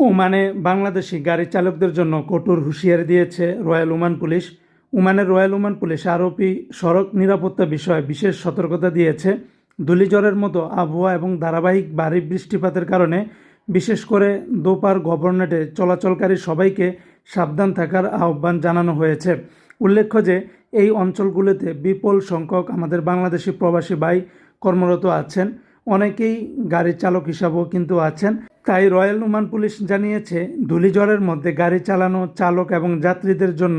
ওমানে বাংলাদেশি গাড়ি চালকদের জন্য কঠোর হুঁশিয়ারি দিয়েছে রয়্যাল ওমান পুলিশ। ওমানের রয়্যাল ওমান পুলিশ আরোপি সড়ক নিরাপত্তা বিষয়ে বিশেষ সতর্কতা দিয়েছে। ধূলিঝড়ের মতো আবহাওয়া এবং ধারাবাহিক ভারী বৃষ্টিপাতের কারণে বিশেষ করে দোপার গভর্নরেটে চলাচলকারী সবাইকে সাবধান থাকার আহ্বান জানানো হয়েছে। উল্লেখ্য যে, এই অঞ্চলগুলোতে বিপুল সংখ্যক আমাদের বাংলাদেশি প্রবাসী ভাই কর্মরত আছেন। অনেকেই গাড়ি চালক হিসাবেও কিন্তু আছেন। তাই রয়্যাল উমান পুলিশ জানিয়েছে, ধুলিঝড়ের মধ্যে গাড়ি চালানো, চালক এবং যাত্রীদের জন্য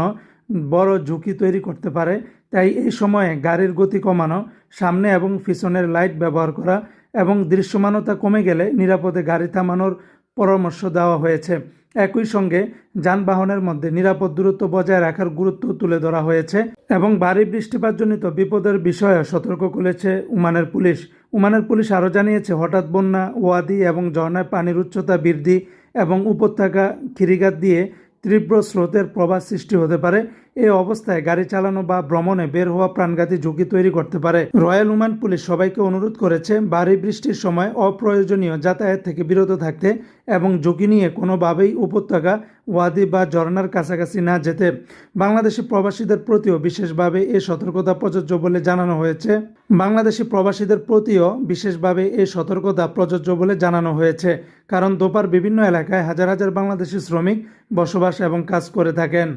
বড় ঝুঁকি তৈরি করতে পারে। তাই এই সময়ে গাড়ির গতি কমানো, সামনে এবং পিছনের লাইট ব্যবহার করা এবং দৃশ্যমানতা কমে গেলে নিরাপদে গাড়ি থামানোর পরামর্শ দেওয়া হয়েছে। একই সঙ্গে যানবাহনের মধ্যে নিরাপদ দূরত্ব বজায় রাখার গুরুত্ব তুলে ধরা হয়েছে এবং ভারী বৃষ্টিপাতজনিত বিপদের বিষয়ে সতর্ক করেছে উমানের পুলিশ। উমানের পুলিশ আরও জানিয়েছে, হঠাৎ বন্যা, ওয়াদি এবং ঝর্ণায় পানির উচ্চতা বৃদ্ধি এবং উপত্যকা খিরিগাত দিয়ে তীব্র স্রোতের প্রবাহ সৃষ্টি হতে পারে। এই অবস্থায় গাড়ি চালানো বা ভ্রমণে বের হওয়া প্রাণঘাতী ঝুঁকি তৈরি করতে পারে। রয়্যাল উমান পুলিশ সবাইকে অনুরোধ করেছে, ভারী বৃষ্টির সময় অপ্রয়োজনীয় যাতায়াত থেকে বিরত থাকতে এবং ঝুঁকি নিয়ে কোনোভাবেই উপত্যকা, ওয়াদি বা ঝর্ণার কাছাকাছি না যেতে। বাংলাদেশি প্রবাসীদের প্রতিও বিশেষভাবে এ সতর্কতা প্রযোজ্য বলে জানানো হয়েছে। বাংলাদেশি প্রবাসীদের প্রতিও বিশেষভাবে এই সতর্কতা প্রযোজ্য বলে জানানো হয়েছে, কারণ দোপার বিভিন্ন এলাকায় হাজার হাজার বাংলাদেশি শ্রমিক বসবাস এবং কাজ করে থাকেন।